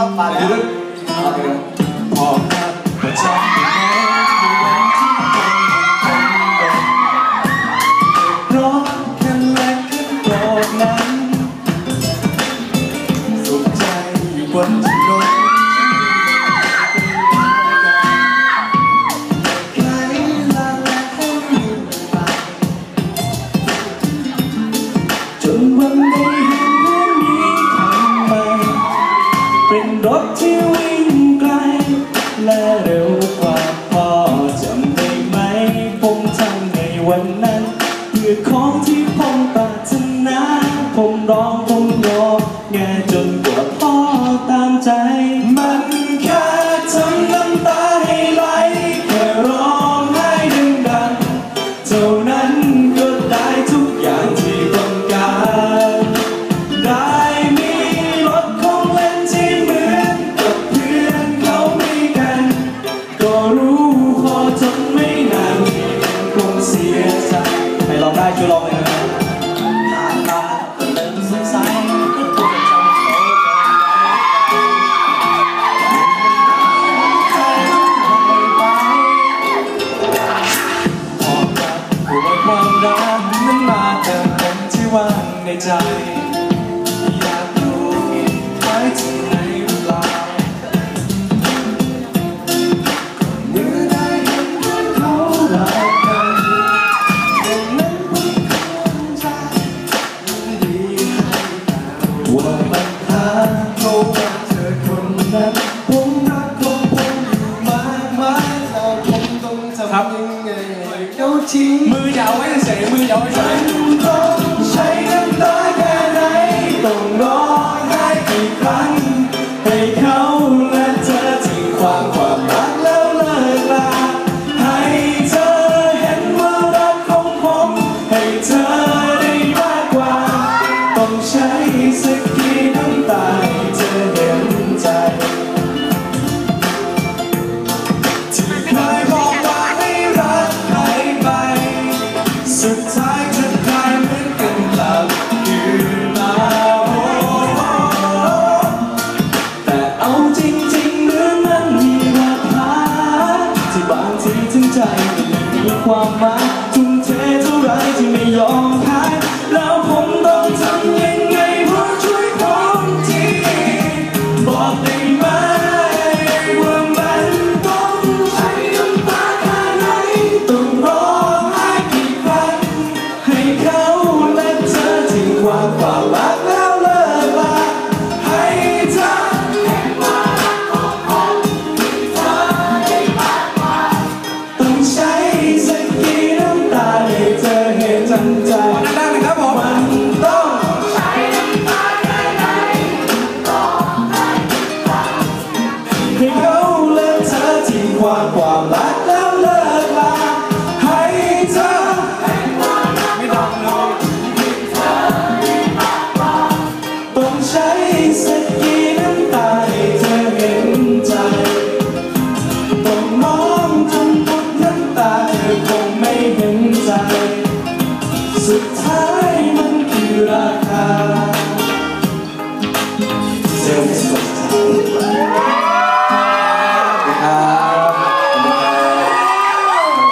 아, 맞아. 아, 그래요? 어. One, two, three. ที่วิ่งไกล และเร็วกว่าพ่อจำได้ไหม ผมทำในวันนั้น เพื่อของที่ผมปรารถนา ผมร้องผมโยงแงจน ในใจ อยากรู้ไว้ที่ไหนหรือเปล่า เมื่อได้เห็นเพื่อนเขารักกันเด็กนั้นไม่เข้าใจดีให้แต่ว่าปัญหาเขารักเธอคนนั้นผมรักของผมอยู่มากมาย แล้วผมต้องทำยังไงให้เขาทิ้ง มืออยาวไว้เฉยมืออยาวไว้เฉย 와. ความ ใจได้ไหมครับผมมันต้องใช้น้ำตาแค่ไหนร้องไห้กี่ครั้งให้เขาและเธอทิ้งความความรักแล้วเลิกลาให้เธอให้คนรักไม่ต้องเลยต้องใช้สักกี่น้ำตาให้เธอเห็นใจต้องมองจนหมดน้ำตาเธอคงไม่เห็นใจ Six.